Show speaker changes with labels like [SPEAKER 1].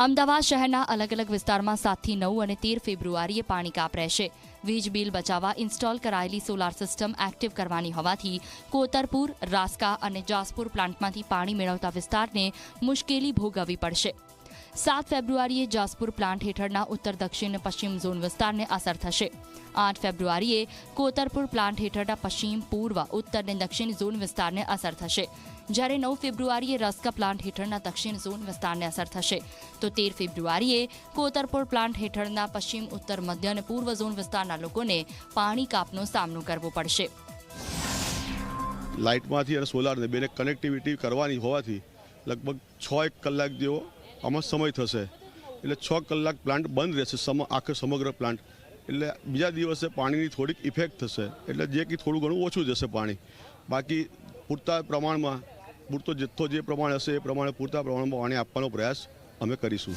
[SPEAKER 1] અમદાવાદ શહેરના અલગ અલગ વિસ્તારમાં સાતથી નવ અને તેર ફેબ્રુઆરીએ પાણી કાપ રહેશે. વીજ બિલ બચાવવા ઇન્સ્ટોલ કરાયેલી સોલાર સિસ્ટમ એક્ટિવ કરવાની હોવાથી કોતરપુર, રાસ્કા અને જાસપુર પ્લાન્ટમાંથી પાણી મેળવતા વિસ્તારને મુશ્કેલી ભોગવવી પડશે. સાત ફેબ્રુઆરીએ જાસપુર પ્લાન્ટ હેઠળના ઉત્તર, દક્ષિણ પશ્ચિમ ઝોન વિસ્તારને અસર થશે. આઠ ફેબ્રુઆરીએ કોતરપુર પ્લાન્ટ હેઠળના પશ્ચિમ, પૂર્વ, ઉત્તર અને દક્ષિણ ઝોન વિસ્તારને અસર થશે. જ્યારે નવ ફેબ્રુઆરીએ રસ્કા પ્લાન્ટ હેઠળના દક્ષિણ ઝોન વિસ્તારને અસર થશે. તો તેર ફેબ્રુઆરીએ કોતરપુર પ્લાન્ટ હેઠળના પશ્ચિમ, ઉત્તર, મધ્ય અને પૂર્વ ઝોન વિસ્તારના લોકોને પાણી કાપનો સામનો કરવો પડશે.
[SPEAKER 2] લાઇટમાંથી અને સોલારને બેને કનેક્ટિવિટી કરવાની હોવાથી લગભગ છ એક કલાક જેવો આમાં સમય થશે. એટલે છ કલાક પ્લાન્ટ બંધ રહેશે, સમ, આખો સમગ્ર પ્લાન્ટ એટલે બીજા દિવસે પાણીની થોડીક ઇફેક્ટ થશે. એટલે જે કે થોડું ઘણું ઓછું જશે પાણી. બાકી પૂરતા પ્રમાણમાં, પૂરતો જથ્થો જે પ્રમાણે હશે એ પ્રમાણે પૂરતા પ્રમાણમાં પાણી આપવાનો પ્રયાસ અમે કરીશું.